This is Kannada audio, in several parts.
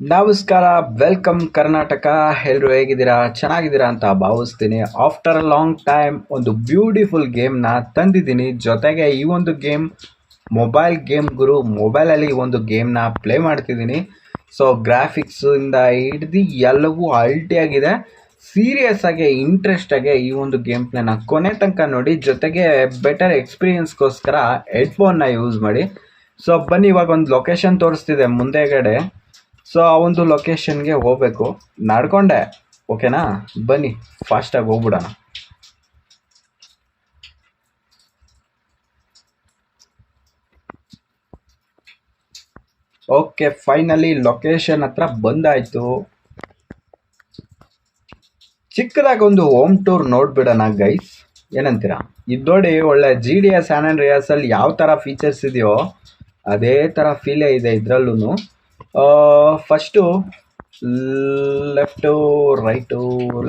ನಮಸ್ಕಾರ ವೆಲ್ಕಮ್ ಕರ್ನಾಟಕ. ಎಲ್ಲರೂ ಹೇಗಿದ್ದೀರಾ? ಚೆನ್ನಾಗಿದ್ದೀರಾ ಅಂತ ಭಾವಿಸ್ತೀನಿ. ಆಫ್ಟರ್ ಅ ಲಾಂಗ್ ಟೈಮ್ ಒಂದು ಬ್ಯೂಟಿಫುಲ್ ಗೇಮ್ನ ತಂದಿದ್ದೀನಿ. ಜೊತೆಗೆ ಈ ಒಂದು ಗೇಮ್ ಮೊಬೈಲ್ ಗೇಮ್ ಗುರು ಮೊಬೈಲಲ್ಲಿ ಈ ಒಂದು ಗೇಮ್ನ ಪ್ಲೇ ಮಾಡ್ತಿದ್ದೀನಿ. ಸೊ ಗ್ರಾಫಿಕ್ಸಿಂದ ಹಿಡ್ದು ಎಲ್ಲವೂ ಅಲ್ಟಿಯಾಗಿದೆ ಸೀರಿಯಸ್ ಆಗಿ ಇಂಟ್ರೆಸ್ಟ್ ಆಗಿ ಈ ಒಂದು ಗೇಮ್ ಪ್ಲೇನ ಕೊನೆ ತನಕ ನೋಡಿ, ಜೊತೆಗೆ ಬೆಟರ್ ಎಕ್ಸ್ಪೀರಿಯನ್ಸ್ಗೋಸ್ಕರ ಹೆಡ್ಫೋನ್ನ ಯೂಸ್ ಮಾಡಿ. ಸೊ ಬನ್ನಿ, ಇವಾಗ ಒಂದು ಲೊಕೇಶನ್ ತೋರಿಸ್ತಿದೆ, ಮುಂದೆಗಡೆ. ಸೊ ಆ ಒಂದು ಲೊಕೇಶನ್ಗೆ ಹೋಗ್ಬೇಕು. ನಡ್ಕೊಂಡೆ. ಓಕೆನಾ ಬನ್ನಿ. ಫಾಸ್ಟಾಗಿ ಹೋಗ್ಬಿಡೋಣ. ಓಕೆ ಫೈನಲಿ ಲೊಕೇಶನ್ ಹತ್ರ ಬಂದಾಯ್ತು. ಚಿಕ್ಕದಾಗಿ ಒಂದು ಹೋಮ್ ಟೂರ್ ನೋಡ್ಬಿಡೋಣ ಗೈಸ್ ಏನಂತೀರಾ? ಇದು ನೋಡಿ ಒಳ್ಳೆ ಜಿ ಡಿ ಎಸ್ ಆ್ಯಂಡ್ ರಿಯಾಸಲ್ಲಿ ಯಾವ ಥರ ಫೀಚರ್ಸ್ ಇದೆಯೋ, ಅದೇ ಥರ ಫೀಲೇ ಇದೆ ಇದರಲ್ಲೂ first left right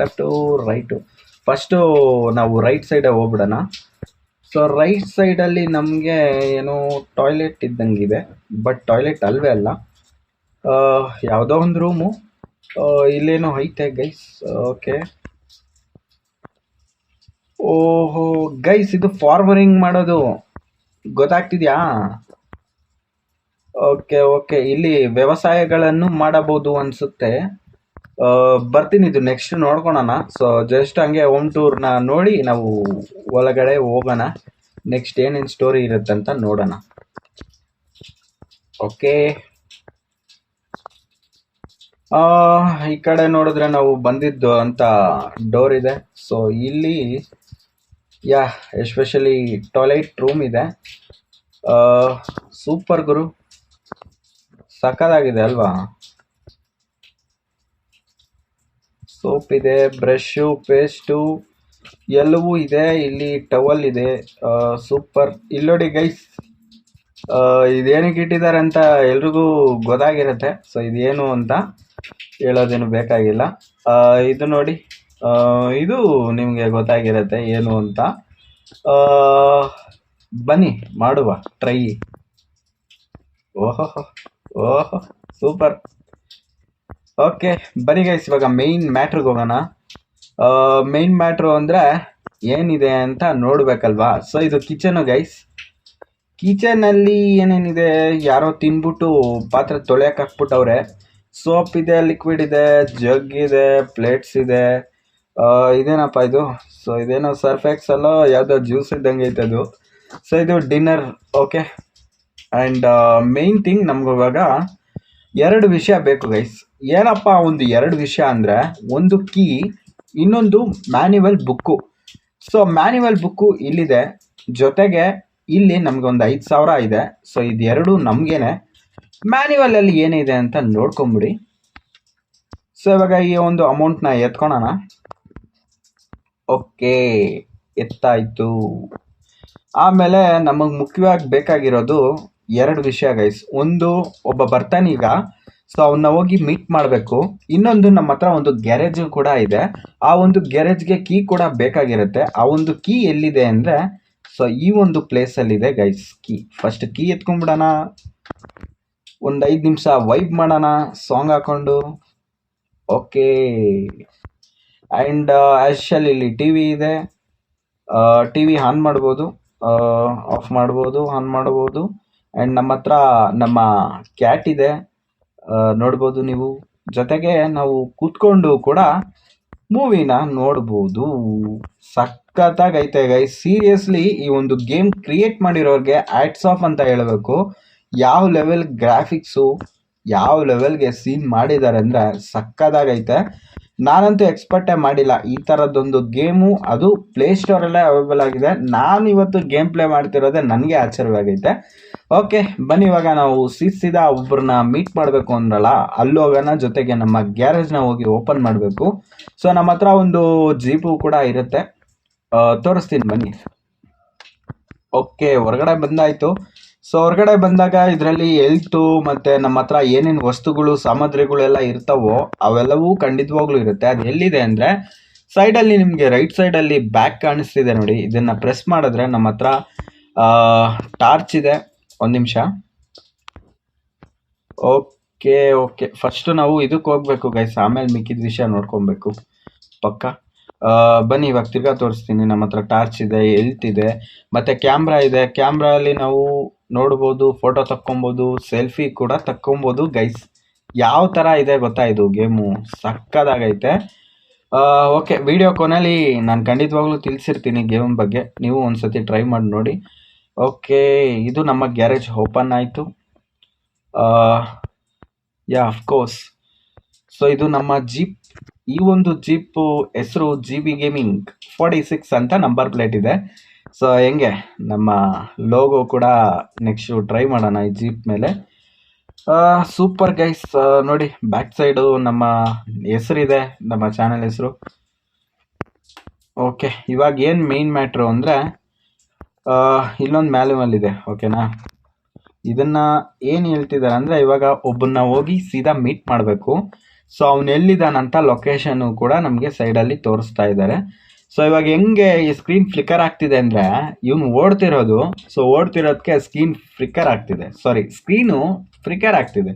left right first ನಾವು ರೈಟ್ ಸೈಡೇ ಹೋಗ್ಬಿಡೋಣ. ಸೊ ರೈಟ್ ಸೈಡಲ್ಲಿ ನಮಗೆ ಏನು ಟಾಯ್ಲೆಟ್ ಇದ್ದಂಗಿದೆ ಬಟ್ ಟಾಯ್ಲೆಟ್ ಅಲ್ವೇ ಅಲ್ಲ. ಯಾವುದೋ ಒಂದು ರೂಮು ಇಲ್ಲೇನೋ ಐತೆ ಗೈಸ್ ಓಕೆ ಓಹೋ ಗೈಸ್ ಇದು ಫಾರ್ವರಿಂಗ್ ಮಾಡೋದು. ಗೊತ್ತಾಗ್ತಿದ್ಯಾ? ಓಕೆ ಓಕೆ ಇಲ್ಲಿ ವ್ಯವಸಾಯಗಳನ್ನು ಮಾಡಬಹುದು ಅನ್ಸುತ್ತೆ. ಬರ್ತೀನಿ ಇದು ನೆಕ್ಸ್ಟ್ ನೋಡ್ಕೊಳೋಣ. ಸೊ ಜಸ್ಟ್ ಹಂಗೆ ಹೋಮ್ ಟೂರ್ನ ನೋಡಿ ನಾವು ಒಳಗಡೆ ಹೋಗೋಣ. ನೆಕ್ಸ್ಟ್ ಏನೇನು ಸ್ಟೋರಿ ಇರುತ್ತೆ ಅಂತ ನೋಡೋಣ. ಓಕೆ ಈ ಕಡೆ ನೋಡಿದ್ರೆ ನಾವು ಬಂದಿದ್ದು ಅಂತ ಡೋರ್ ಇದೆ. ಸೊ ಇಲ್ಲಿ, ಯಾ ಎಸ್ಪೆಷಲಿ ಟಾಯ್ಲೆಟ್ ರೂಮ್ ಇದೆ. ಸೂಪರ್ ಗುರು. ಸಕ್ಕದಾಗಿದೆ ಅಲ್ವಾ? ಸೋಪ್ ಇದೆ ಬ್ರಷು ಪೇಸ್ಟು ಎಲ್ಲವೂ ಇದೆ, ಇಲ್ಲಿ ಟವಲ್ ಇದೆ. ಸೂಪರ್. ಇಲ್ಲೋಡಿ ಗೈಸ್ ಇದೇನಕ್ಕೆ ಇಟ್ಟಿದ್ದಾರೆ ಅಂತ ಎಲ್ರಿಗೂ ಗೊತ್ತಾಗಿರುತ್ತೆ. ಸೊ, ಇದೇನು ಅಂತ ಹೇಳೋದೇನು ಬೇಕಾಗಿಲ್ಲ. ಇದು ನೋಡಿ ಇದು ನಿಮಗೆ ಗೊತ್ತಾಗಿರುತ್ತೆ ಏನು ಅಂತ. ಬನ್ನಿ, ಮಾಡುವ, ಟ್ರೈ. ಓಹೋ ಓಹೋ ಸೂಪರ್ ಓಕೆ ಬನ್ನಿ ಗೈಸ್ ಇವಾಗ ಮೇಯ್ನ್ ಮ್ಯಾಟ್ರಿಗೆ ಹೋಗೋಣ. ಮೈನ್ ಮ್ಯಾಟ್ರು ಅಂದರೆ ಏನಿದೆ ಅಂತ ನೋಡಬೇಕಲ್ವಾ? ಸೊ ಇದು ಕಿಚನು ಗೈಸ್ ಕಿಚನಲ್ಲಿ ಏನೇನಿದೆ? ಯಾರೋ ತಿನ್ಬಿಟ್ಟು ಪಾತ್ರೆ ತೊಳೆಯಕ್ಕೆ ಹಾಕ್ಬಿಟ್ಟವ್ರೆ. ಸೋಪ್ ಇದೆ ಲಿಕ್ವಿಡ್ ಇದೆ ಜಗ್ ಇದೆ ಪ್ಲೇಟ್ಸ್ ಇದೆ. ಇದೇನಪ್ಪ ಇದು? ಸೊ ಇದೇನೋ ಸರ್ಫ್ ಎಕ್ಸಲ್ಲೋ ಯಾವುದೋ ಜ್ಯೂಸ್ ಇದ್ದಂಗೆ ಐತೆ ಅದು. ಸೊ ಇದು dinner okay and main thing ನಮ್ಗೆ ಇವಾಗ ಎರಡು ವಿಷಯ ಬೇಕು ಗೈಸ್ ಏನಪ್ಪ ಒಂದು ಎರಡು ವಿಷಯ ಅಂದರೆ ಒಂದು ಕೀ ಇನ್ನೊಂದು manual book so manual book ಇಲ್ಲಿದೆ. ಜೊತೆಗೆ ಇಲ್ಲಿ ನಮ್ಗೆ ಒಂದು ಐದು ಸಾವಿರ ಇದೆ. ಸೊ ಇದೆರಡು ನಮಗೇನೆ. ಮ್ಯಾನ್ಯುವಲಲ್ಲಿ ಏನಿದೆ ಅಂತ ನೋಡ್ಕೊಂಬಿಡಿ. ಸೊ ಇವಾಗ ಈ ಒಂದು ಅಮೌಂಟ್ನ ಎತ್ಕೊಳೋಣ. ಓಕೆ ಎತ್ತಾಯಿತು. ಆಮೇಲೆ ನಮಗೆ ಮುಖ್ಯವಾಗಿ ಬೇಕಾಗಿರೋದು ಎರಡು ವಿಷಯ ಗೈಸ್ ಒಂದು, ಒಬ್ಬ ಬರ್ತಾನೆ ಈಗ ಸೊ ಅವನ್ನ ಹೋಗಿ ಮೀಟ್ ಮಾಡಬೇಕು. ಇನ್ನೊಂದು ನಮ್ಮ ಹತ್ರ ಒಂದು ಗ್ಯಾರೇಜ್ ಕೂಡ ಇದೆ. ಆ ಒಂದು ಗ್ಯಾರೇಜ್ಗೆ ಕೀ ಕೂಡ ಬೇಕಾಗಿರುತ್ತೆ. ಆ ಒಂದು ಕೀ ಎಲ್ಲಿದೆ ಅಂದರೆ ಸೊ ಈ ಒಂದು ಪ್ಲೇಸಲ್ಲಿದೆ ಗೈಸ್ ಕೀ ಫಸ್ಟ್ ಕೀ ಎತ್ಕೊಂಡ್ಬಿಡೋಣ ಒಂದು ಐದು ನಿಮಿಷ ವೈಬ್ ಮಾಡೋಣ ಸಾಂಗ್ ಹಾಕೊಂಡು. ಓಕೆ ಆ್ಯಂಡ್ ಆ್ಯಶಲ್ ಇಲ್ಲಿ ಟಿ ವಿ ಇದೆ. ಟಿ ವಿ ಆನ್ ಮಾಡ್ಬೋದು. ಆಫ್ ಮಾಡ್ಬೋದು ಆನ್ ಮಾಡ್ಬೋದು. ಆ್ಯಂಡ್ ನಮ್ಮ ಹತ್ರ ನಮ್ಮ ಕ್ಯಾಟ್ ಇದೆ. ನೋಡ್ಬೋದು ನೀವು. ಜೊತೆಗೆ ನಾವು ಕೂತ್ಕೊಂಡು ಕೂಡ ಮೂವಿನ ನೋಡ್ಬೋದು. ಸಖತ್ತಾಗೈತೆ ಗೈ ಸೀರಿಯಸ್ಲಿ ಈ ಒಂದು ಗೇಮ್ ಕ್ರಿಯೇಟ್ ಮಾಡಿರೋರಿಗೆ ಆಟ್ಸ್ ಆಫ್ ಅಂತ ಹೇಳಬೇಕು. ಯಾವ ಲೆವೆಲ್ ಗ್ರಾಫಿಕ್ಸು ಯಾವ ಲೆವೆಲ್ಗೆ ಸೀನ್ ಮಾಡಿದ್ದಾರೆ ಅಂದರೆ ಸಕ್ಕದಾಗೈತೆ ನಾನಂತೂ ಎಕ್ಸ್ಪೆಕ್ಟೇ ಮಾಡಿಲ್ಲ. ಈ ಥರದ್ದೊಂದು ಗೇಮು, ಅದು ಪ್ಲೇ ಪ್ಲೇಸ್ಟೋರಲ್ಲೇ ಅವೈಲೇಬಲ್ ಆಗಿದೆ. ನಾನು ಇವತ್ತು ಗೇಮ್ ಪ್ಲೇ ಮಾಡ್ತಿರೋದೇ ನನಗೆ ಆಶ್ಚರ್ಯವಾಗೈತೆ. ಓಕೆ ಬನ್ನಿ ಇವಾಗ ನಾವು ಸೀದಾ ಒಬ್ಬರನ್ನ ಮೀಟ್ ಮಾಡಬೇಕು ಅಂದ್ರಲ್ಲ, ಅಲ್ಲಿ ಹೋಗೋಣ, ಜೊತೆಗೆ ನಮ್ಮ ಗ್ಯಾರೇಜ್ನ ಹೋಗಿ ಓಪನ್ ಮಾಡಬೇಕು. ಸೊ ನಮ್ಮ ಹತ್ರ ಒಂದು ಜೀಪು ಕೂಡ ಇರುತ್ತೆ. ತೋರಿಸ್ತೀನಿ ಬನ್ನಿ. ಓಕೆ ಹೊರಗಡೆ ಬಂದಾಯ್ತು. ಸೊ ಹೊರಗಡೆ ಬಂದಾಗ ಇದರಲ್ಲಿ ಎಲ್ತು ಮತ್ತೆ ನಮ್ಮ ಹತ್ರ ಏನೇನು ವಸ್ತುಗಳು, ಸಾಮಗ್ರಿಗಳೆಲ್ಲ ಇರ್ತಾವೋ, ಅವೆಲ್ಲವೂ ಖಂಡಿತವಾಗ್ಲೂ ಇರುತ್ತೆ. ಅದು ಎಲ್ಲಿದೆ ಅಂದರೆ ಸೈಡಲ್ಲಿ ನಿಮಗೆ ರೈಟ್ ಸೈಡಲ್ಲಿ ಬ್ಯಾಕ್ ಕಾಣಿಸ್ತಿದೆ ನೋಡಿ. ಇದನ್ನು ಪ್ರೆಸ್ ಮಾಡಿದ್ರೆ ನಮ್ಮ ಹತ್ರ ಟಾರ್ಚ್ ಇದೆ. ಒಂದು ನಿಮಿಷ. ಓಕೆ ಓಕೆ ಫಸ್ಟು ನಾವು ಇದಕ್ಕೆ ಹೋಗ್ಬೇಕು ಗೈಸ್ ಆಮೇಲೆ ಮಿಕ್ಕಿದ ವಿಷಯ ನೋಡ್ಕೊಬೇಕು. ಪಕ್ಕ. ಬನ್ನಿ, ಇವಾಗ ತಿರ್ಗಾ ತೋರಿಸ್ತೀನಿ. ನಮ್ಮ ಹತ್ರ ಟಾರ್ಚ್ ಇದೆ ಎಲ್ತ್ ಇದೆ, ಮತ್ತೆ ಕ್ಯಾಮ್ರಾ ಇದೆ. ಕ್ಯಾಮ್ರಾ ಅಲ್ಲಿ ನಾವು ನೋಡ್ಬೋದು ಫೋಟೋ ತಕ್ಕೊಬೋದು ಸೆಲ್ಫಿ ಕೂಡ ತಕ್ಕೊಬೋದು ಗೈಸ್ ಯಾವ ಥರ ಇದೆ ಗೊತ್ತಾ ಇದು ಗೇಮು ಸಕ್ಕದಾಗೈತೆ. ಓಕೆ ವಿಡಿಯೋ ಕೊನೆಯಲ್ಲಿ ನಾನು ಖಂಡಿತವಾಗ್ಲೂ ತಿಳಿಸಿರ್ತೀನಿ ಗೇಮ್ ಬಗ್ಗೆ. ನೀವು ಒಂದ್ಸತಿ ಟ್ರೈ ಮಾಡಿ ನೋಡಿ. ಓಕೆ ಇದು ನಮ್ಮ ಗ್ಯಾರೇಜ್ ಓಪನ್ ಆಯಿತು. ಯಾ ಅಫ್ಕೋರ್ಸ್ ಸೊ ಇದು ನಮ್ಮ ಜೀಪ್ ಈ ಒಂದು ಜೀಪು ಹೆಸರು G B gaming forty six ಅಂತ ನಂಬರ್ ಪ್ಲೇಟ್ ಇದೆ. ಸೊ ಹೆಂಗೆ? ನಮ್ಮ ಲೋಗೋ ಕೂಡ ನೆಕ್ಸ್ಟು ಟ್ರೈ ಮಾಡೋಣ ಈ ಜೀಪ್ ಮೇಲೆ. ಸೂಪರ್ ಗೈಸ್ ನೋಡಿ ಬ್ಯಾಕ್ ಸೈಡು ನಮ್ಮ ಹೆಸರಿದೆ, ನಮ್ಮ ಚಾನೆಲ್ ಹೆಸರು. ಓಕೆ ಇವಾಗ ಏನು ಮೇನ್ ಮ್ಯಾಟ್ರು ಅಂದರೆ ಇಲ್ಲೊಂದು ಮ್ಯಾಲ್ಯೂಮಲ್ ಇದೆ ಓಕೆನಾ ಇದನ್ನ ಏನು ಹೇಳ್ತಿದ್ದಾರೆ ಅಂದರೆ, ಇವಾಗ ಒಬ್ಬನ್ನ ಹೋಗಿ ಸೀದಾ ಮೀಟ್ ಮಾಡಬೇಕು. ಸೊ ಅವನು ಎಲ್ಲಿದ್ದಾನಂತ ಲೊಕೇಶನ್ನು ಕೂಡ ನಮಗೆ ಸೈಡಲ್ಲಿ ತೋರಿಸ್ತಾ ಇದ್ದಾರೆ ಸೊ ಇವಾಗ ಹೆಂಗೆ ಈ ಸ್ಕ್ರೀನ್ ಫ್ಲಿಕ್ಕರ್ ಆಗ್ತಿದೆ ಅಂದರೆ ಇವನು ಓಡ್ತಿರೋದು. ಸೊ ಓಡ್ತಿರೋದಕ್ಕೆ ಸ್ಕ್ರೀನ್ ಫ್ಲಿಕ್ಕರ್ ಆಗ್ತಿದೆ. ಸಾರಿ ಸ್ಕ್ರೀನು ಫ್ಲಿಕ್ಕರ್ ಆಗ್ತಿದೆ.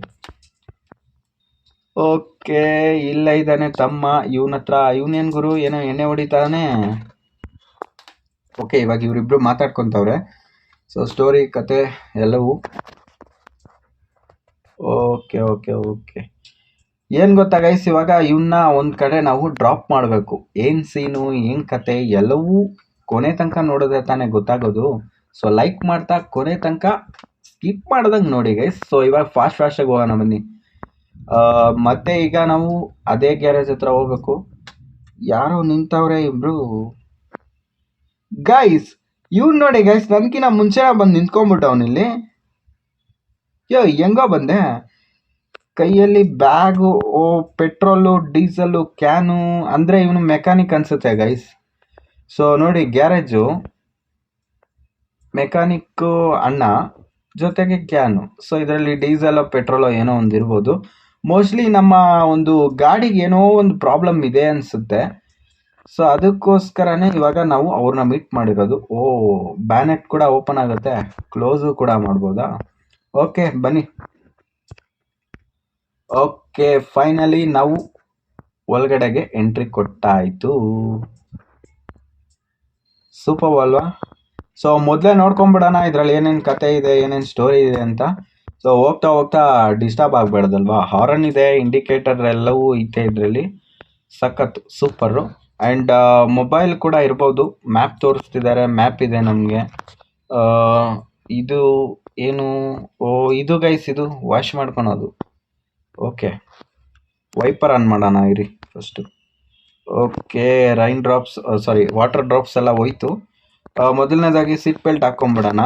ಓಕೆ ಇಲ್ಲ ಇದ್ದಾನೆ ತಮ್ಮ, ಇವನ ಹತ್ರ. ಇವನೇನು ಗುರು? ಏನೋ ಎಣ್ಣೆ ಹೊಡಿತಾನೆ. ಓಕೆ ಇವಾಗ ಇವರಿಬ್ರು ಮಾತಾಡ್ಕೊತವ್ರೆ. ಸೊ ಸ್ಟೋರಿ ಕತೆ ಎಲ್ಲವೂ. ಓಕೆ ಓಕೆ ಓಕೆ ಏನು ಗೊತ್ತಾ ಗೈಸ್ ಇವಾಗ ಇವನ್ನ ಒಂದು ಕಡೆ ನಾವು ಡ್ರಾಪ್ ಮಾಡಬೇಕು. ಏನು ಸೀನು ಏನು ಕತೆ, ಎಲ್ಲವೂ ಕೊನೆ ತನಕ ನೋಡಿದ್ರೆ ತಾನೇ ಗೊತ್ತಾಗೋದು. ಸೊ ಲೈಕ್ ಮಾಡ್ತಾ ಕೊನೆ ತನಕ ಸ್ಕಿಪ್ ಮಾಡ್ದಂಗೆ ನೋಡಿ ಗೈಸ್ ಸೊ ಇವಾಗ ಫಾಸ್ಟ್ ಫಾಸ್ಟಾಗಿ ಹೋಗೋಣ ಬನ್ನಿ. ಮತ್ತೆ ಈಗ ನಾವು ಅದೇ ಗ್ಯಾರೇಜ್ ಹತ್ರ ಹೋಗ್ಬೇಕು. ಯಾರೋ ನಿಂತವ್ರೆ ಇಬ್ರು? ಗೈಸ್ ಇವ್ನು ನೋಡಿ ಗೈಸ್ ನನ್ಕಿನ ಮುಂಚೆ ಬಂದು ನಿಂತ್ಕೊಂಡ್ಬಿಟ್ಟು ಅವನಿಲ್ಲಿ ಯೋ, ಹೆಂಗೋ ಬಂದೆ. ಕೈಯಲ್ಲಿ bag, O, petrol, diesel, can, ಅಂದರೆ ಇವನು ಮೆಕ್ಯಾನಿಕ್ ಅನ್ಸುತ್ತೆ ಗೈಸ್ ಸೊ ನೋಡಿ, ಗ್ಯಾರೇಜು ಮೆಕ್ಯಾನಿಕ್ ಅಣ್ಣ, ಜೊತೆಗೆ ಕ್ಯಾನು. ಸೊ ಇದರಲ್ಲಿ ಡೀಸೆಲ್, ಪೆಟ್ರೋಲೋ ಏನೋ ಒಂದು ಇರ್ಬೋದು. ಮೋಸ್ಟ್ಲಿ ನಮ್ಮ ಒಂದು ಗಾಡಿಗೆ ಏನೋ ಒಂದು ಪ್ರಾಬ್ಲಮ್ ಇದೆ ಅನಿಸುತ್ತೆ. ಸೊ ಅದಕ್ಕೋಸ್ಕರನೇ ಇವಾಗ ನಾವು ಅವ್ರನ್ನ ಮೀಟ್ ಮಾಡಿರೋದು. ಓ ಬ್ಯಾನೆಟ್ ಕೂಡ ಓಪನ್ ಆಗುತ್ತೆ. ಕ್ಲೋಸು ಕೂಡ ಮಾಡ್ಬೋದಾ? ಓಕೆ ಬನ್ನಿ. ಓಕೆ ಫೈನಲಿ ನಾವು ಒಳಗಡೆಗೆ ಎಂಟ್ರಿ ಕೊಟ್ಟಾಯಿತು. ಸೂಪರ್ ಅಲ್ವಾ ಸೊ ಮೊದಲೇ ನೋಡ್ಕೊಂಬಿಡೋಣ, ಇದರಲ್ಲಿ ಏನೇನು ಕತೆ ಇದೆ, ಏನೇನು ಸ್ಟೋರಿ ಇದೆ ಅಂತ. ಸೊ ಹೋಗ್ತಾ ಹೋಗ್ತಾ ಡಿಸ್ಟರ್ಬ್ ಆಗಬಾರ್ದಲ್ವಾ ಹಾರನ್ ಇದೆ ಇಂಡಿಕೇಟರ್ ಎಲ್ಲವೂ ಇದೆ ಇದರಲ್ಲಿ. ಸಖತ್ ಸೂಪರು ಆ್ಯಂಡ್ ಮೊಬೈಲ್ ಕೂಡ ಇರ್ಬೋದು. ಮ್ಯಾಪ್ ತೋರಿಸ್ತಿದ್ದಾರೆ ಮ್ಯಾಪ್ ಇದೆ ನಮಗೆ. ಇದು ಏನು, ಓ, ಇದು ಗೈಸ್ ಇದು ವಾಶ್ ಮಾಡ್ಕೊಳೋದು. ಓಕೆ ವೈಪರ್ ಆನ್ ಮಾಡೋಣ ಇರಿ first okay rain drops sorry water drops ಎಲ್ಲ ಹೋಯ್ತು. ಆ, ಮೊದಲನೇದಾಗಿ ಸೀಟ್ ಬೆಲ್ಟ್ ಹಾಕೊಂಡ್ಬಿಡೋಣ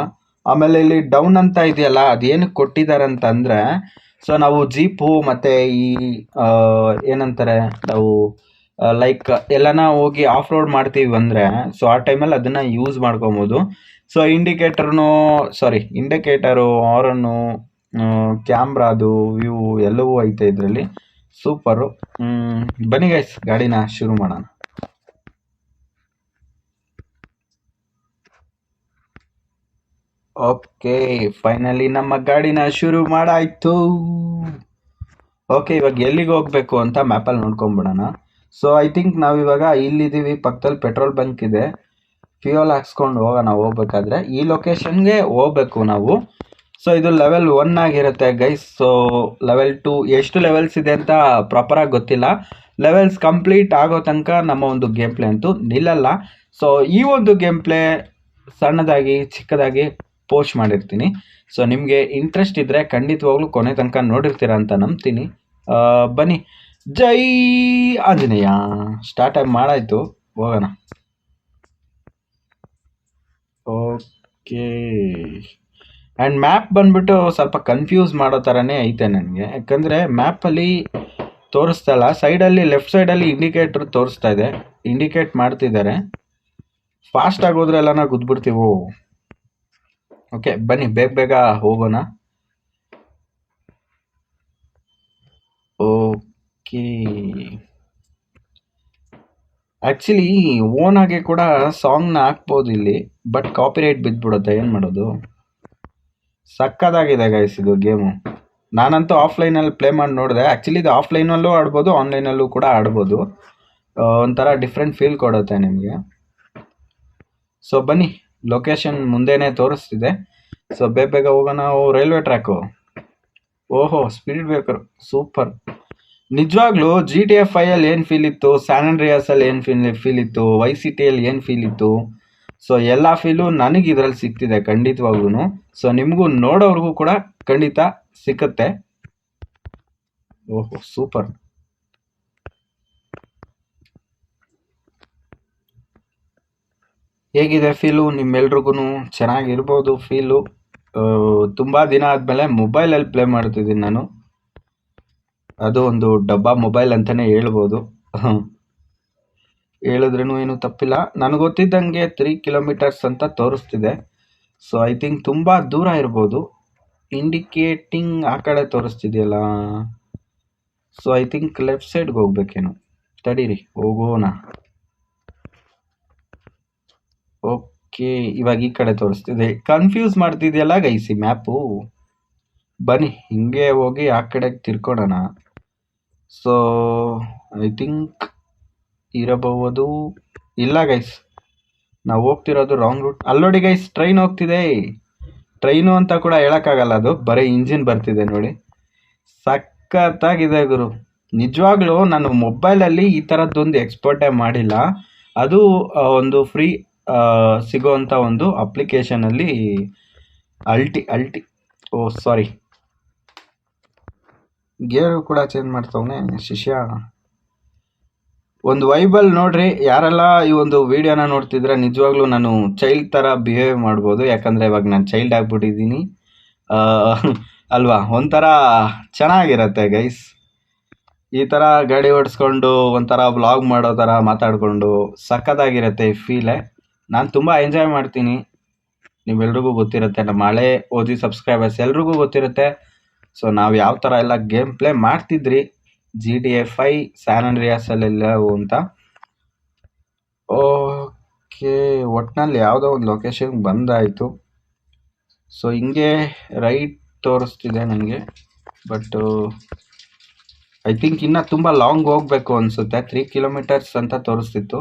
ಆಮೇಲೆ ಇಲ್ಲಿ ಡೌನ್ ಅಂತ ಇದೆಯಲ್ಲ ಅದೇನಕ್ಕೆ ಕೊಟ್ಟಿದ್ದಾರೆ ಅಂತಂದರೆ ಸೊ ನಾವು ಜೀಪು ಮತ್ತು ಈ ಏನಂತಾರೆ ನಾವು ಲೈಕ್ ಎಲ್ಲನ ಹೋಗಿ ಆಫ್ ರೋಡ್ ಮಾಡ್ತೀವಿ ಅಂದರೆ ಸೊ ಆ ಟೈಮಲ್ಲಿ ಅದನ್ನು ಯೂಸ್ ಮಾಡ್ಕೊಬೋದು. ಸೊ ಇಂಡಿಕೇಟರ್ನು ಸಾರಿ ಇಂಡಿಕೇಟರು ಹಾರನ್ನು ಕ್ಯಾಮ್ರಾದು ವ್ಯೂ ಎಲ್ಲವೂ ಐತೆ ಇದರಲ್ಲಿ. ಸೂಪರು ಬನ್ನಿ ಗೈಸ್ ಗಾಡಿನ ಶುರು ಮಾಡೋಣ. ಓಕೆ ಫೈನಲಿ ನಮ್ಮ ಗಾಡಿನ ಶುರು ಮಾಡಾಯ್ತು. ಓಕೆ ಇವಾಗ ಎಲ್ಲಿಗೆ ಹೋಗ್ಬೇಕು ಅಂತ ಮ್ಯಾಪಲ್ಲಿ ನೋಡ್ಕೊಂಬಿಡೋಣ. ಸೊ ಐ ಥಿಂಕ್ ನಾವಿವಾಗ ಇಲ್ಲಿದ್ದೀವಿ, ಪಕ್ಕದಲ್ಲಿ ಪೆಟ್ರೋಲ್ ಬಂಕ್ ಇದೆ. ಫ್ಯೂಯಲ್ ಹಾಕ್ಸ್ಕೊಂಡು ಹೋಗೋಣ, ಹೋಗ್ಬೇಕಾದ್ರೆ ಈ ಲೊಕೇಶನ್ಗೆ ಹೋಗ್ಬೇಕು ನಾವು. ಸೊ ಇದು ಲೆವೆಲ್ ಒನ್ ಆಗಿರುತ್ತೆ ಗೈಸ್ ಸೊ ಲೆವೆಲ್ ಟು ಎಷ್ಟು ಲೆವೆಲ್ಸ್ ಇದೆ ಅಂತ ಪ್ರಾಪರಾಗಿ ಗೊತ್ತಿಲ್ಲ. ಲೆವೆಲ್ಸ್ ಕಂಪ್ಲೀಟ್ ಆಗೋ ತನಕ ನಮ್ಮ ಒಂದು ಗೇಮ್ ಪ್ಲೇ ಅಂತೂ ನಿಲ್ಲಲ್ಲ. ಸೊ ಈ ಒಂದು ಗೇಮ್ ಪ್ಲೇ ಸಣ್ಣದಾಗಿ, ಚಿಕ್ಕದಾಗಿ ಪೋಸ್ಟ್ ಮಾಡಿರ್ತೀನಿ. ಸೊ ನಿಮಗೆ ಇಂಟ್ರೆಸ್ಟ್ ಇದ್ದರೆ ಖಂಡಿತವಾಗ್ಲೂ ಕೊನೆ ತನಕ ನೋಡಿರ್ತೀರ ಅಂತ ನಂಬ್ತೀನಿ. ಬನ್ನಿ. ಜೈ ಆಂಜನೇಯ. ಸ್ಟಾರ್ಟ್ ಆಗಿ ಮಾಡಾಯ್ತು. ಹೋಗೋಣ. ಓಕೆ ಆ್ಯಂಡ್ ಮ್ಯಾಪ್ ಬಂದ್ಬಿಟ್ಟು ಸ್ವಲ್ಪ ಕನ್ಫ್ಯೂಸ್ ಮಾಡೋ ಥರನೇ ಐತೆ ನನಗೆ. ಯಾಕಂದರೆ ಮ್ಯಾಪಲ್ಲಿ ತೋರಿಸ್ತಾ ಇಲ್ಲ. ಸೈಡಲ್ಲಿ ಲೆಫ್ಟ್ ಸೈಡಲ್ಲಿ ಇಂಡಿಕೇಟ್ರ್ ತೋರಿಸ್ತಾ ಇದೆ. ಇಂಡಿಕೇಟ್ ಮಾಡ್ತಿದ್ದಾರೆ. ಫಾಸ್ಟ್ ಆಗೋದ್ರೆ ಎಲ್ಲ ನಾವು ಗುದ್ಬಿಡ್ತೀವೋ ಓಕೆ ಬನ್ನಿ, ಬೇಗ ಬೇಗ ಹೋಗೋಣ. ಓಕೆ ಆ್ಯಕ್ಚುಲಿ ಓನ್ ಆಗಿ ಕೂಡ ಸಾಂಗ್ನ ಹಾಕ್ಬೋದು ಇಲ್ಲಿ ಬಟ್ ಕಾಪಿರೈಟ್ ಬಿದ್ದ್ಬಿಡುತ್ತೆ. ಏನು ಮಾಡೋದು? ಸಕ್ಕದಾಗಿದೆ ಗೈಸ್ ಇದು ಗೇಮು ನಾನಂತೂ ಆಫ್ಲೈನಲ್ಲಿ ಪ್ಲೇ ಮಾಡಿ ನೋಡಿದೆ. ಆ್ಯಕ್ಚುಲಿ ಇದು ಆಫ್ಲೈನಲ್ಲೂ ಆಡ್ಬೋದು ಆನ್ಲೈನಲ್ಲೂ ಕೂಡ ಆಡ್ಬೋದು. ಒಂಥರ ಡಿಫ್ರೆಂಟ್ ಫೀಲ್ ಕೊಡುತ್ತೆ ನಿಮಗೆ. ಸೊ ಬನ್ನಿ ಲೊಕೇಶನ್ ಮುಂದೆನೇ ತೋರಿಸ್ತಿದೆ. ಸೊ ಬೇಗ ಬೇಗ ಹೋಗೋಣ. ರೈಲ್ವೆ ಟ್ರ್ಯಾಕು ಓಹೋ ಸ್ಪೀಡ್ ಬ್ರೇಕರ್ ಸೂಪರ್ ನಿಜವಾಗ್ಲೂ ಜಿ ಟಿ ಎಫ್ ಐಯಲ್ಲಿ ಏನು ಫೀಲ್ ಇತ್ತು? ಸ್ಯಾನ್ ಏನು ಫೀಲ್ ಫೀಲ್ ಇತ್ತು? ವೈ ಸಿ ಟಿಯಲ್ಲಿ ಏನು ಫೀಲ್ ಇತ್ತು? ಸೊ ಎಲ್ಲ ಫೀಲು ನನಗೆ ಇದರಲ್ಲಿ ಸಿಗ್ತಿದೆ ಖಂಡಿತವಾಗ್ಲೂ ಸೊ ನಿಮಗೂ ನೋಡೋವ್ರಿಗೂ ಕೂಡ ಖಂಡಿತ ಸಿಕ್ಕತ್ತೆ. ಓಹೋ, ಸೂಪರ್. ಹೇಗಿದೆ ಫೀಲು ನಿಮ್ಮೆಲ್ರಿಗೂ ಚೆನ್ನಾಗಿರ್ಬೋದು ಫೀಲು ತುಂಬ ದಿನ ಆದಮೇಲೆ ಮೊಬೈಲಲ್ಲಿ ಪ್ಲೇ ಮಾಡ್ತಿದ್ದೀನಿ ನಾನು. ಅದು ಒಂದು ಡಬ್ಬಾ ಮೊಬೈಲ್ ಅಂತಲೇ ಹೇಳ್ಬೋದು. ಹೇಳಿದ್ರೂ ಏನು ತಪ್ಪಿಲ್ಲ. ನನಗೆ ಗೊತ್ತಿದ್ದಂಗೆ ತ್ರೀ ಕಿಲೋಮೀಟರ್ಸ್ ಅಂತ ತೋರಿಸ್ತಿದೆ. ಸೊ ಐ ಥಿಂಕ್ ತುಂಬ ದೂರ ಇರ್ಬೋದು. ಇಂಡಿಕೇಟಿಂಗ್ ಆ ಕಡೆ ತೋರಿಸ್ತಿದೆಯಲ್ಲ. ಸೊ ಐ ಥಿಂಕ್ ಲೆಫ್ಟ್ ಸೈಡ್ಗೆ ಹೋಗ್ಬೇಕೇನು. ತಡೀರಿ, ಹೋಗೋಣ. ಓಕೆ ಇವಾಗ ಈ ಕಡೆ ತೋರಿಸ್ತಿದೆ. ಕನ್ಫ್ಯೂಸ್ ಮಾಡ್ತಿದೆಯಲ್ಲ ಗೈಸಿ ಮ್ಯಾಪು ಬನ್ನಿ, ಹಿಂಗೆ ಹೋಗಿ ಆ ಕಡೆಗೆ ತಿರ್ಕೊಡೋಣ. ಸೊ ಐ ಥಿಂಕ್ ಇರಬಹುದು. ಇಲ್ಲ ಗೈಸ್ ನಾವು ಹೋಗ್ತಿರೋದು ರಾಂಗ್ ರೂಟ್ ಅಲ್ಲೋಡಿ ಗೈಸ್ ಟ್ರೈನ್ ಹೋಗ್ತಿದೆ. ಟ್ರೈನು ಅಂತ ಕೂಡ ಹೇಳೋಕ್ಕಾಗಲ್ಲ ಅದು. ಬರೀ ಇಂಜಿನ್ ಬರ್ತಿದೆ ನೋಡಿ. ಸಖತ್ತಾಗಿದೆ ಗುರು. ನಿಜವಾಗ್ಲೂ ನಾನು ಮೊಬೈಲಲ್ಲಿ ಈ ಥರದ್ದೊಂದು ಎಕ್ಸ್ಪರ್ಟೇ ಮಾಡಿಲ್ಲ. ಅದು ಒಂದು ಫ್ರೀ ಸಿಗೋವಂಥ ಒಂದು ಅಪ್ಲಿಕೇಶನಲ್ಲಿ ಅಲ್ಟಿ ಅಲ್ಟಿ ಓ ಸಾರಿ ಗೇರು ಕೂಡ ಚೇಂಜ್ ಮಾಡ್ತವನೆ ಶಿಷ್ಯ. ಒಂದು ವೈಬಲ್ ನೋಡ್ರಿ, ಯಾರೆಲ್ಲ ಈ ಒಂದು ವಿಡಿಯೋನ ನೋಡ್ತಿದ್ರೆ ನಿಜವಾಗ್ಲೂ ನಾನು ಚೈಲ್ಡ್ ಥರ ಬಿಹೇವ್ ಮಾಡ್ಬೋದು. ಯಾಕಂದರೆ ಇವಾಗ ನಾನು ಚೈಲ್ಡ್ ಆಗ್ಬಿಟ್ಟಿದ್ದೀನಿ. ಅಲ್ವಾ? ಒಂಥರ ಚೆನ್ನಾಗಿರತ್ತೆ ಗೈಸ್ ಈ ಥರ ಗಾಡಿ ಓಡಿಸ್ಕೊಂಡು ಒಂಥರ ವ್ಲಾಗ್ ಮಾಡೋ ಥರ ಮಾತಾಡಿಕೊಂಡು ಸಖತ್ತಾಗಿರತ್ತೆ ಈ ಫೀಲೇ ನಾನು ತುಂಬ ಎಂಜಾಯ್ ಮಾಡ್ತೀನಿ. ನೀವೆಲ್ರಿಗೂ ಗೊತ್ತಿರುತ್ತೆ, ನಮ್ಮ ಹಳೆ ಓದಿ ಸಬ್ಸ್ಕ್ರೈಬರ್ಸ್ ಎಲ್ರಿಗೂ ಗೊತ್ತಿರುತ್ತೆ. ಸೊ ನಾವು ಯಾವ ಥರ ಎಲ್ಲ ಗೇಮ್ ಪ್ಲೇ ಮಾಡ್ತಿದ್ರಿ G T F I San ಅಂಡ್ರಿಯಾಸಲ್ಲೆಲ್ಲ ಅಂತ. ಓಕೆ ಒಟ್ನಲ್ಲಿ ಯಾವುದೋ ಒಂದು ಲೊಕೇಶನ್ಗೆ ಬಂದಾಯಿತು. ಸೊ ಹಿಂಗೆ ರೈಟ್ ತೋರಿಸ್ತಿದೆ ನನಗೆ ಬಟ್ ಐ ಥಿಂಕ್ ಇನ್ನೂ ತುಂಬ ಲಾಂಗ್ ಹೋಗಬೇಕು ಅನಿಸುತ್ತೆ. ತ್ರೀ ಕಿಲೋಮೀಟರ್ಸ್ ಅಂತ ತೋರಿಸ್ತಿತ್ತು.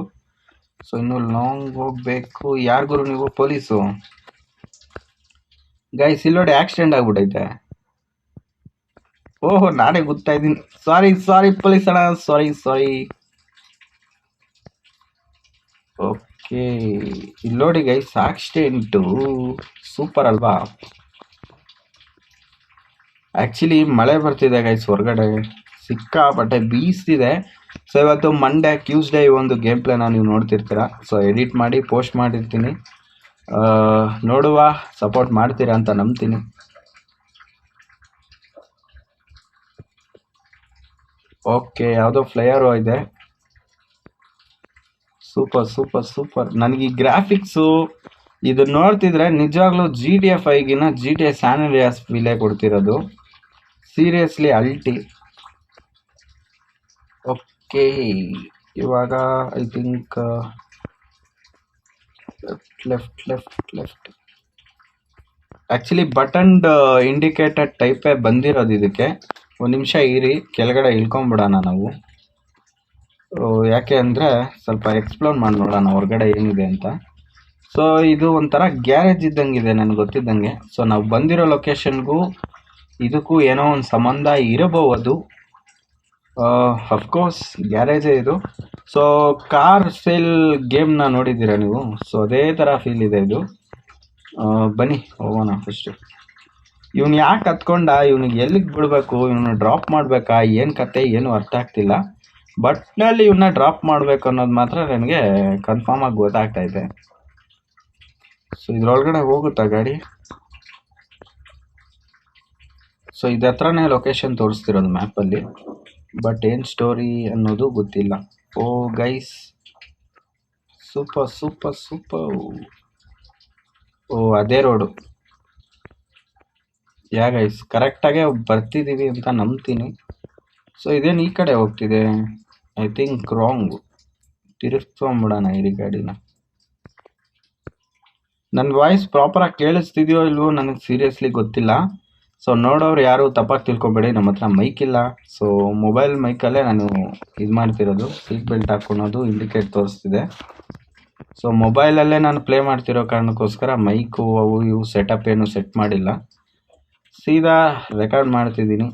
ಸೊ ಇನ್ನು ಲಾಂಗ್ ಹೋಗಬೇಕು. ಯಾರಿಗೂ ನೀವು? ಪೊಲೀಸು? ಗೈಸ್ ಇಲ್ಲೋಡಿ ಆಕ್ಸಿಡೆಂಟ್ ಆಗ್ಬಿಟ್ಟೈತೆ ಓಹೋ, ನಾನೇ ಗೊತ್ತಾ ಇದ್ದೀನಿ. ಸಾರಿ ಸಾರಿ ಪೊಲೀಸ್ ಅಣ್ಣ. ಸಾರಿ ಸಾರಿ ಓಕೆ ಇಲ್ಲಿ ನೋಡಿ ಗೈಸ್ ಆಕ್ಸಿಡೆಂಟು ಸೂಪರ್ ಅಲ್ವಾ? ಆ್ಯಕ್ಚುಲಿ ಮಳೆ ಬರ್ತಿದೆ ಗೈಸ್ ಹೊರಗಡೆ. ಸಿಕ್ಕಾಪಟ್ಟೆ ಬೀಸ್ತಿದೆ. ಸೊ ಇವತ್ತು ಮಂಡೇ ಟ್ಯೂಸ್ಡೇ ಈ ಒಂದು ಗೇಮ್ ಪ್ಲೇನ ನೀವು ನೋಡ್ತಿರ್ತೀರಾ. ಸೊ ಎಡಿಟ್ ಮಾಡಿ ಪೋಸ್ಟ್ ಮಾಡಿರ್ತೀನಿ. ನೋಡುವ ಸಪೋರ್ಟ್ ಮಾಡ್ತೀರಾ ಅಂತ ನಂಬ್ತೀನಿ. ಓಕೆ, ಯಾವುದೋ ಫ್ಲೇಯರು ಇದೆ. Super super super. ನನಗೆ ಈ ಗ್ರಾಫಿಕ್ಸು ಇದು ನೋಡ್ತಿದ್ರೆ ನಿಜವಾಗ್ಲೂ ಜಿ ಟಿ ಎಫ್ ಐಗಿನ ಜಿ ಟಿ ಎಸ್ ಸ್ಯಾನರಿಯಾಸ್ ಫೀಲೇ ಕೊಡ್ತಿರೋದು. ಸೀರಿಯಸ್ಲಿ ಅಲ್ಟಿ. ಓಕೆ, ಇವಾಗ I think left left left left actually ಬಟನ್ಡ್ indicated ಟೈಪೇ ಬಂದಿರೋದು ಇದಕ್ಕೆ. ಒಂದು ನಿಮಿಷ ಇರಿ ಕೆಳಗಡೆ ಇಳ್ಕೊಂಬಿಡೋಣ ನಾವು. ಯಾಕೆ ಅಂದರೆ ಸ್ವಲ್ಪ ಎಕ್ಸ್ಪ್ಲೋರ್ ಮಾಡಿ ನೋಡೋಣ ಹೊರಗಡೆ ಏನಿದೆ ಅಂತ. ಸೊ ಇದು ಒಂಥರ ಗ್ಯಾರೇಜ್ ಇದೆ ನನಗೆ ಗೊತ್ತಿದ್ದಂಗೆ. ಸೊ ನಾವು ಬಂದಿರೋ ಲೊಕೇಶನ್ಗೂ ಇದಕ್ಕೂ ಏನೋ ಒಂದು ಸಂಬಂಧ ಇರಬಹುದು. ಅಫ್ಕೋರ್ಸ್ ಗ್ಯಾರೇಜೇ ಇದು. ಸೊ ಕಾರ್ ಸೇಲ್ ಗೇಮ್ನ ನೋಡಿದ್ದೀರಾ ನೀವು? ಸೊ ಅದೇ ಥರ ಫೀಲ್ ಇದೆ ಇದು. ಆ, ಬನ್ನಿ ಹೋಗೋಣ ಫಸ್ಟು ಇವ್ನು ಯಾಕೆ ಹತ್ಕೊಂಡ ಇವ್ನಿಗೆ ಎಲ್ಲಿಗೆ ಬಿಡಬೇಕು? ಇವನು ಡ್ರಾಪ್ ಮಾಡಬೇಕಾ? ಏನು ಕತೆ? ಏನು ಅರ್ಥ ಆಗ್ತಿಲ್ಲ. ಬಟ್ನಲ್ಲಿ ಇವನ್ನ ಡ್ರಾಪ್ ಮಾಡಬೇಕು ಅನ್ನೋದು ಮಾತ್ರ ನನಗೆ ಕನ್ಫರ್ಮ್ ಆಗಿ ಗೊತ್ತಾಗ್ತಾ ಇದೆ. ಸೊ ಇದ್ರೊಳಗಡೆ ಹೋಗುತ್ತಾ ಗಾಡಿ? ಸೊ ಹತ್ರನೇ ಲೊಕೇಶನ್ ತೋರಿಸ್ತಿರೋದು ಮ್ಯಾಪಲ್ಲಿ ಬಟ್ ಏನು ಸ್ಟೋರಿ ಅನ್ನೋದು ಗೊತ್ತಿಲ್ಲ. ಓ ಗೈಸ್ ಸೂಪರ್ ಸೂಪರ್ ಸೂಪರ್ ಓ, ಅದೇ ರೋಡು ಯಾ ಗೈಸ್ ಕರೆಕ್ಟಾಗೆ ಬರ್ತಿದ್ದೀವಿ ಅಂತ ನಂಬ್ತೀನಿ. ಸೊ ಇದೇನು ಈ ಕಡೆ ಹೋಗ್ತಿದೆ? ಐ ಥಿಂಕ್ ರಾಂಗ್ ತಿರುಗಿಸ್ಕೊಂಬಿಡೋಣ ಇಡೀ ಗಾಡಿನ. ನನ್ನ ವಾಯ್ಸ್ ಪ್ರಾಪರಾಗಿ ಕೇಳಿಸ್ತಿದೆಯೋ ಇಲ್ವೋ ನನಗೆ ಸೀರಿಯಸ್ಲಿ ಗೊತ್ತಿಲ್ಲ. ಸೊ ನೋಡೋರು ಯಾರು ತಪ್ಪಾಗಿ ತಿಳ್ಕೊಬೇಡಿ, ನಮ್ಮ ಹತ್ರ ಮೈಕ್ ಇಲ್ಲ. ಸೊ ಮೊಬೈಲ್ ಮೈಕಲ್ಲೇ ನಾನು ಇದು ಮಾಡ್ತಿರೋದು ಸೀಟ್ ಬೆಲ್ಟ್ ಹಾಕ್ಕೊಳೋದು ಇಂಡಿಕೇಟ್ ತೋರಿಸ್ತಿದೆ. ಸೊ ಮೊಬೈಲಲ್ಲೇ ನಾನು ಪ್ಲೇ ಮಾಡ್ತಿರೋ ಕಾರಣಕ್ಕೋಸ್ಕರ ಮೈಕು ಅವು ಇವು ಸೆಟಪ್ ಏನು ಸೆಟ್ ಮಾಡಿಲ್ಲ. ಸೀದಾ ರೆಕಾರ್ಡ್ ಮಾಡ್ತಿದ್ದೀನಿ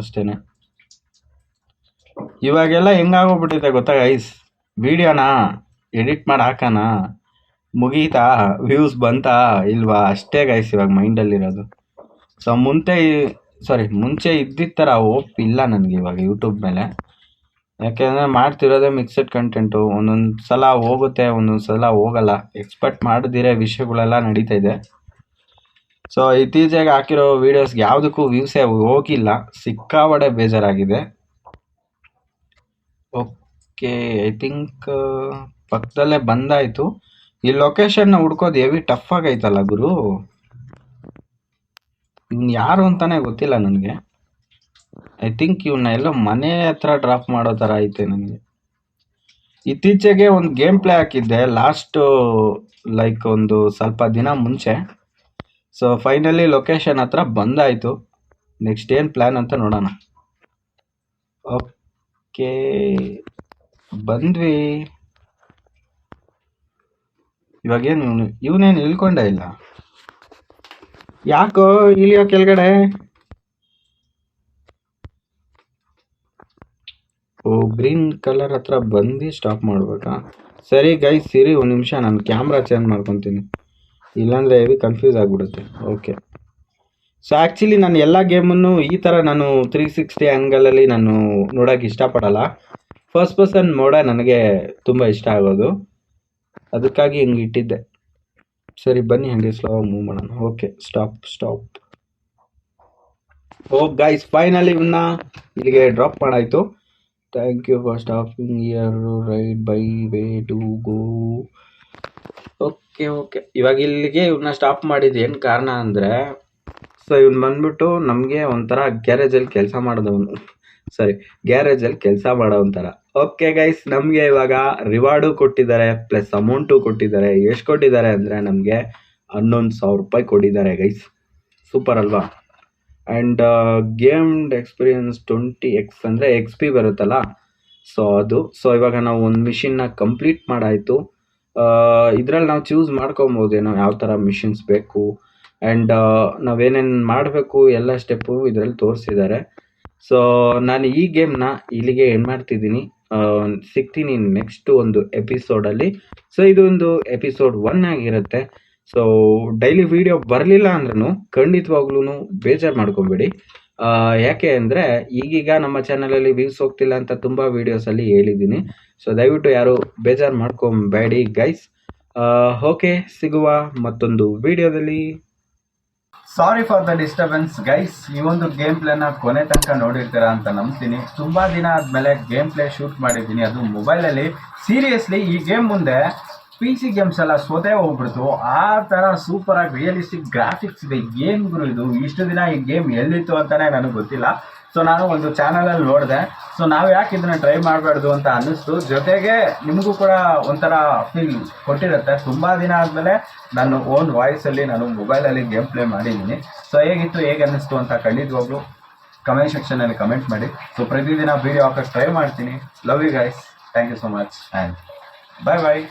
ಅಷ್ಟೇ ಇವಾಗೆಲ್ಲ ಹೆಂಗಾಗೋಗ್ಬಿಟ್ಟಿದೆ ಗೊತ್ತಾ ಐಸ್ ವೀಡಿಯೋನ ಎಡಿಟ್ ಮಾಡಿ ಹಾಕೋಣ ಮುಗೀತಾ? ವ್ಯೂಸ್ ಬಂತಾ? ಇಲ್ವಾ? ಅಷ್ಟೇ ಗೈಸ್ ಇವಾಗ ಮೈಂಡಲ್ಲಿರೋದು ಸೊ ಮುಂಚೆ ಸಾರಿ ಮುಂಚೆ ಇದ್ದಿದ್ದ ಥರ ಓಪ್ ಇಲ್ಲ ನನಗೆ ಇವಾಗ ಯೂಟ್ಯೂಬ್ ಮೇಲೆ. ಯಾಕೆಂದರೆ ಮಾಡ್ತಿರೋದೇ ಮಿಕ್ಸಡ್ ಕಂಟೆಂಟು ಒಂದೊಂದು ಸಲ ಹೋಗುತ್ತೆ ಒಂದೊಂದು ಸಲ ಹೋಗಲ್ಲ. ಎಕ್ಸ್ಪೆಕ್ಟ್ ಮಾಡದಿರೋ ವಿಷಯಗಳೆಲ್ಲ ನಡೀತಾ ಇದೆ. ಸೊ ಇತ್ತೀಚೆಗೆ ಹಾಕಿರೋ ವೀಡಿಯೋಸ್ಗೆ ಯಾವುದಕ್ಕೂ ವ್ಯೂಸೇ ಹೋಗಿಲ್ಲ. ಸಿಕ್ಕಾಬಡೆ ಬೇಜಾರಾಗಿದೆ. ಓಕೆ ಐ ಥಿಂಕ್ ಪಕ್ಕದಲ್ಲೇ ಬಂದಾಯಿತು. ಈ ಲೊಕೇಶನ್ನ ಹುಡ್ಕೋದು ಹೆವಿ ಟಫ್ ಆಗೈತಲ್ಲ ಗುರು? ಇವ್ನು ಯಾರು ಅಂತಾನೆ ಗೊತ್ತಿಲ್ಲ ನನಗೆ. ಐ ಥಿಂಕ್ ಇವನ್ನ ಎಲ್ಲೋ ಮನೆ ಹತ್ರ ಡ್ರಾಪ್ ಮಾಡೋ ಥರ ಐತೆ ನನಗೆ. ಇತ್ತೀಚೆಗೆ ಒಂದು ಗೇಮ್ ಪ್ಲೇ ಹಾಕಿದ್ದೆ. ಲಾಸ್ಟ್ ಲೈಕ್ ಒಂದು ಸ್ವಲ್ಪ ದಿನ ಮುಂಚೆ. ಸೊ ಫೈನಲಿ ಲೊಕೇಶನ್ ಹತ್ರ ಬಂದಾಯಿತು. ನೆಕ್ಸ್ಟ್ ಏನು ಪ್ಲ್ಯಾನ್ ಅಂತ ನೋಡೋಣ. ಓಕೆ ಬಂದ್ವಿ. ಇವಾಗೇನು ಇವನು ಇವನೇನು ಇಳ್ಕೊಂಡ ಇಲ್ಲ? ಯಾಕೋ ಇಳಿಯೋ ಕೆಳಗಡೆ? ಓ ಗ್ರೀನ್ ಕಲರ್ ಹತ್ರ ಬಂದು ಸ್ಟಾಪ್ ಮಾಡ್ಬೇಕಾ? ಸರಿ ಗೈಸ್ ಸಿರಿ ಒಂದು ನಿಮಿಷ, ನಾನು ಕ್ಯಾಮ್ರಾ ಚೇಂಜ್ ಮಾಡ್ಕೊತೀನಿ. ಇಲ್ಲಾಂದರೆ ಹೆವಿ ಕನ್ಫ್ಯೂಸ್ ಆಗಿಬಿಡುತ್ತೆ. ಓಕೆ ಸೊ ಆ್ಯಕ್ಚುಲಿ ನಾನು ಎಲ್ಲ ಗೇಮನ್ನು ಈ ಥರ ನಾನು ತ್ರೀ ಸಿಕ್ಸ್ಟಿ ಆ್ಯಂಗಲಲ್ಲಿ ನಾನು ನೋಡೋಕೆ ಇಷ್ಟಪಡಲ್ಲ. ಫಸ್ಟ್ ಪರ್ಸನ್ ಮೋಡ ನನಗೆ ತುಂಬ ಇಷ್ಟ ಆಗೋದು. ಅದಕ್ಕಾಗಿ ಹಿಂಗೆ ಇಟ್ಟಿದ್ದೆ. ಸರಿ, ಬನ್ನಿ, ಹಾಗೆ ಸ್ಲೋ ಮೂವ್ ಮಾಡೋಣ. Okay stop stop oh guys finally ಇವನ್ನ ಇಲ್ಲಿಗೆ drop ಮಾಡಾಯಿತು. Thank you for stopping year ride by way to go okay okay ಇವಾಗ ಇಲ್ಲಿಗೆ ಇವನ್ನ ಸ್ಟಾಪ್ ಮಾಡಿದ್ದು ಏನು ಕಾರಣ ಅಂದರೆ ಸೊ ಇವ್ನು ಬಂದ್ಬಿಟ್ಟು ನಮಗೆ ಒಂಥರ ಗ್ಯಾರೇಜಲ್ಲಿ ಕೆಲಸ ಮಾಡಿದವನು. ಸಾರಿ ಗ್ಯಾರೇಜಲ್ಲಿ ಕೆಲಸ ಮಾಡೋ ಒಂಥರ ಓಕೆ ಗೈಸ್ ನಮಗೆ ಇವಾಗ ರಿವಾರ್ಡು ಕೊಟ್ಟಿದ್ದಾರೆ ಪ್ಲಸ್ ಅಮೌಂಟು ಕೊಟ್ಟಿದ್ದಾರೆ. ಎಷ್ಟು ಕೊಟ್ಟಿದ್ದಾರೆ ಅಂದರೆ ನಮಗೆ ಹನ್ನೊಂದು ಸಾವಿರ ರೂಪಾಯಿ ಕೊಟ್ಟಿದ್ದಾರೆ ಗೈಸ್ ಸೂಪರ್ ಅಲ್ವಾ? ಆ್ಯಂಡ್ ಗೇಮ್ಡ್ ಎಕ್ಸ್ಪೀರಿಯನ್ಸ್ ಟ್ವೆಂಟಿ ಎಕ್ಸ್ ಅಂದರೆ ಎಕ್ಸ್ ಪಿ ಬರುತ್ತಲ್ಲ? ಸೊ ಅದು ಸೊ ಇವಾಗ ನಾವು ಒಂದು ಮಿಷಿನ್ನ ಕಂಪ್ಲೀಟ್ ಮಾಡಾಯಿತು. ಇದರಲ್ಲಿ ನಾವು ಚೂಸ್ ಮಾಡ್ಕೊಬೋದೇನೋ ಯಾವ ಥರ ಮಿಷಿನ್ಸ್ ಬೇಕು. ಆ್ಯಂಡ್ ನಾವೇನೇನು ಮಾಡಬೇಕು ಎಲ್ಲ ಸ್ಟೆಪ್ಪು ಇದರಲ್ಲಿ ತೋರಿಸಿದ್ದಾರೆ ಸೊ ನಾನು ಈ ಗೇಮ್ನ ಇಲ್ಲಿಗೆ ಏನು ಮಾಡ್ತಿದ್ದೀನಿ. ಸಿಗ್ತೀನಿ ನೆಕ್ಸ್ಟ್ ಒಂದು ಎಪಿಸೋಡಲ್ಲಿ ಸೊ ಇದೊಂದು ಎಪಿಸೋಡ್ ಒನ್ ಆಗಿರುತ್ತೆ. ಸೊ ಡೈಲಿ ವಿಡಿಯೋ ಬರಲಿಲ್ಲ ಅಂದ್ರೂ ಖಂಡಿತವಾಗ್ಲೂ ಬೇಜಾರು ಮಾಡ್ಕೊಬೇಡಿ. ಯಾಕೆ ಅಂದರೆ ಈಗೀಗ ನಮ್ಮ ಚಾನಲಲ್ಲಿ ವ್ಯೂಸ್ ಹೋಗ್ತಿಲ್ಲ ಅಂತ ತುಂಬ ವೀಡಿಯೋಸಲ್ಲಿ ಹೇಳಿದ್ದೀನಿ. ಸೊ ದಯವಿಟ್ಟು ಯಾರು ಬೇಜಾರು ಮಾಡ್ಕೊಬೇಡಿ ಗೈಸ್ ಓಕೆ ಸಿಗುವ ಮತ್ತೊಂದು ವಿಡಿಯೋದಲ್ಲಿ sorry for the disturbance guys ಈ ಒಂದು ಗೇಮ್ ಪ್ಲೇನ ಕೊನೆ ತನಕ ನೋಡಿರ್ತೀರಾ ಅಂತ ನಂಬ್ತೀನಿ. ತುಂಬಾ ದಿನ ಆದ್ಮೇಲೆ ಗೇಮ್ ಪ್ಲೇ ಶೂಟ್ ಮಾಡಿದ್ದೀನಿ. ಅದು ಮೊಬೈಲಲ್ಲಿ ಸೀರಿಯಸ್ಲಿ ಈ ಗೇಮ್ ಮುಂದೆ ಪಿ ಸಿ ಗೇಮ್ಸ್ ಎಲ್ಲ ಸೋತೇ ಹೋಗ್ಬಿಡ್ತು. ಆ ಥರ ಸೂಪರ್ ಆಗಿ ರಿಯಲಿಸ್ಟಿಕ್ ಗ್ರಾಫಿಕ್ಸ್ ಇದೆ. ಗೇಮ್ ಗುರು ಇದು. ಇಷ್ಟು ದಿನ ಈ ಗೇಮ್ ಎಲ್ಲಿತ್ತು ಅಂತಾನೆ ನನಗೆ ಗೊತ್ತಿಲ್ಲ. ಸೊ ನಾನು ಒಂದು ಚಾನಲಲ್ಲಿ ನೋಡಿದೆ. ಸೊ ನಾವು ಯಾಕೆ ಇದನ್ನ ಟ್ರೈ ಮಾಡಬಾರ್ದು ಅಂತ ಅನ್ನಿಸ್ತು. ಜೊತೆಗೆ ನಿಮಗೂ ಕೂಡ ಒಂಥರ ಫೀಲ್ ಕೊಟ್ಟಿರುತ್ತೆ. ತುಂಬ ದಿನ ಆದಮೇಲೆ ನಾನು ಓನ್ ವಾಯ್ಸಲ್ಲಿ ನಾನು ಮೊಬೈಲಲ್ಲಿ ಗೇಮ್ ಪ್ಲೇ ಮಾಡಿದ್ದೀನಿ. ಸೊ ಹೇಗಿತ್ತು, ಹೇಗೆ ಅನ್ನಿಸ್ತು ಅಂತ ಖಂಡಿತವಾಗ್ಲೂ ಕಮೆಂಟ್ ಸೆಕ್ಷನಲ್ಲಿ ಕಮೆಂಟ್ ಮಾಡಿ. ಸೊ ಪ್ರತಿದಿನ ವೀಡಿಯೋ ಹಾಕೋಕ್ಕೆ ಟ್ರೈ ಮಾಡ್ತೀನಿ. Love you guys thank you so much and bye bye